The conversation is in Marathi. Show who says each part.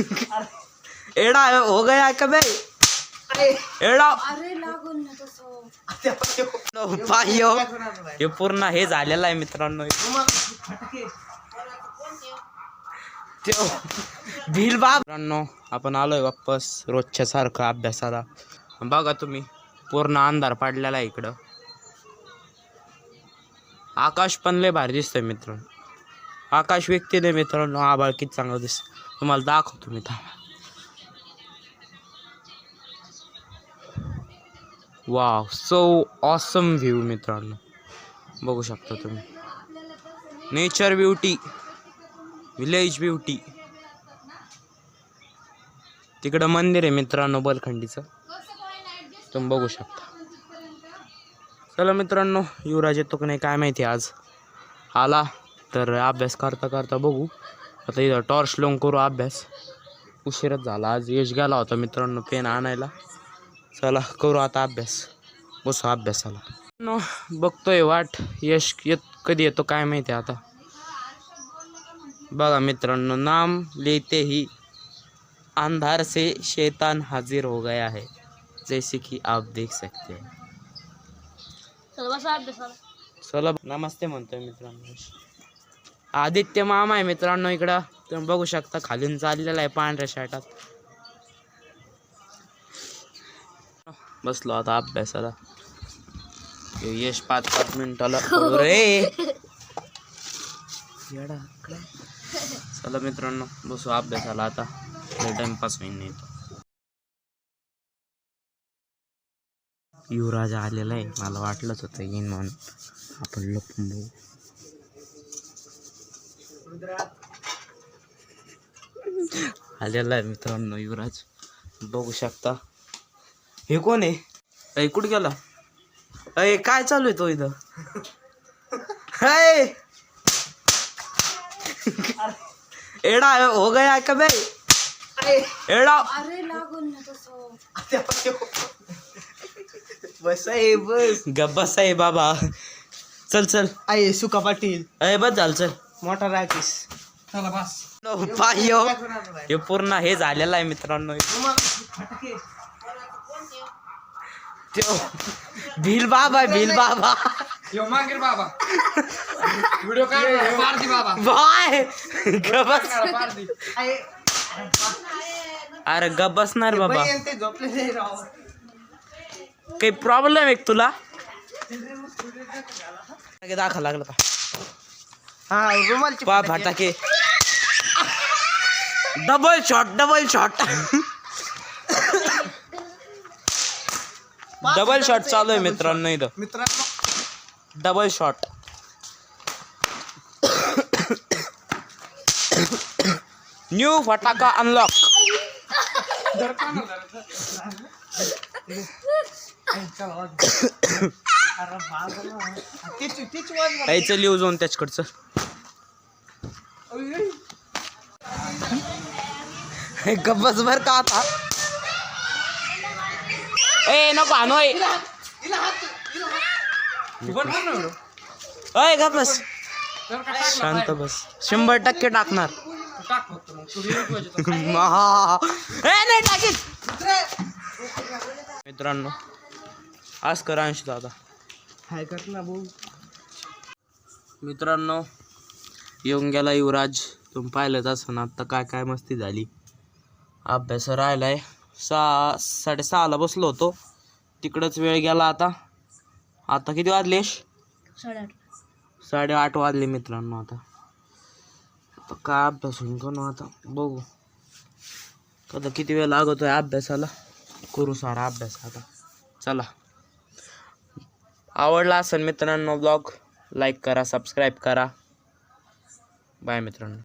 Speaker 1: एडा हो गया का बे एडा. पायो हे पूर्ण हे झालेलं आहे मित्रांनो. भिल मित्रांनो आपण आलोय वापस रोजच्या सारखं अभ्यासाला. बघा तुम्ही पूर्ण अंधार पाडलेला आहे इकडं. आकाश पण लय भारी दिसतंय मित्रांनो. आकाश व्यक्ती नाही मित्रांनो आभाळ किती चांगलं दिसत तुम्हाला दाखवतो मी थांबा. वाव सो ऑसम व्ह्यू मित्रांनो. बघू शकता तुम्ही. नेचर ब्युटी विलेज ब्युटी तिकडं मंदिर आहे मित्रांनो बलखंडीचं. तुम्ही बघू शकता. चला मित्रांनो युवराज येतो का नाही काय माहिती आज. आला तर अभ्यास करता करता बघू. आता इथं टॉर्च लावून करू अभ्यास. उशीरच झाला. आज यश गेला होता मित्रांनो पेन आणायला. चला करू आता अभ्यास. बसू अभ्यासाला. नो बघतोय वाट. यश येत कधी येतो काय माहिती आता. बघा मित्रांनो नाम लेते ही अंधार से शैतान हाजिर हो गया है. जैसे कि आप देख सकते हैं.
Speaker 2: चला
Speaker 1: नमस्ते म्हणतोय मित्रांनो. आदित्य मामा आहे मित्रांनो इकडं. तुम्ही बघू शकता खालून चाललेला आहे पांढऱ्या शर्टात बसलो आता अभ्यासाला. हे यश पाच पाच मिनिटाला. रे काय? चला मित्रांनो बसू अभ्यासाला आता. टाइमपास होईन नाही युवराज आलेला आहे. मला वाटलंच होतं येईन म्हणून. आपण लपून बघू. आलेला आहे मित्रांनो युवराज. बघू शकता. हे कोण आहे? कुठं गेला? अय काय चालू आहे तो इथं? एडा हो गया का बे एडा
Speaker 2: अरे लागून
Speaker 3: बस आहे बस.
Speaker 1: गब्बस आहे बाबा. चल चल.
Speaker 3: आहे सुका पाटील.
Speaker 1: अय बस झाल चल.
Speaker 3: मोठा राकेश चला बस.
Speaker 1: पायो हे पूर्ण हे झालेलं आहे मित्रांनो. त्यो भिल बाबा भिल बाबा.
Speaker 3: मागीर बाबा. व्हिडिओ काढ पारदी बाबा.
Speaker 1: बाय. गबस.
Speaker 3: पारदी
Speaker 1: अरे गबसणार बाबा. काही प्रॉब्लेम आहे का तुला? दाखवा लागलं का?
Speaker 3: हा रुमालची
Speaker 1: पा फटाके double shot double shot double shot चालू आहे मित्रांनो इथं
Speaker 3: मित्रांनो।
Speaker 1: डबल शॉट न्यू फटाका अनलॉक
Speaker 3: तीच तीच वाज
Speaker 1: यायचं लिहू जाऊन त्याच्याकडचं. गब्बस भर का आता? ए नको आणू ए. अय गब्बस शांत बस. शंभर टक्के टाकणार. महा. ए, नाही टाकीत. मित्रांनो आज करा अंश दादा.
Speaker 3: ना भाऊ?
Speaker 1: मित्रांनो येऊन गेला युवराज तुम्ही पाहिलंच असं ना आत्ता काय काय मस्ती झाली. अभ्यास राहिलाय. सहा साडेसहाला बसलो होतो. तिकडंच वेळ गेला आता. आता किती वाजले?
Speaker 2: साडेआठ.
Speaker 1: साडेआठ वाजले मित्रांनो आता. आता काय अभ्यास होईन करू आता? बघू. आता किती वेळ लागतोय अभ्यासाला? करू सारा अभ्यास आता. चला. आवडला असेल मित्रांनो ब्लॉग लाईक करा सबस्क्राईब करा. बाय मित्रांनो.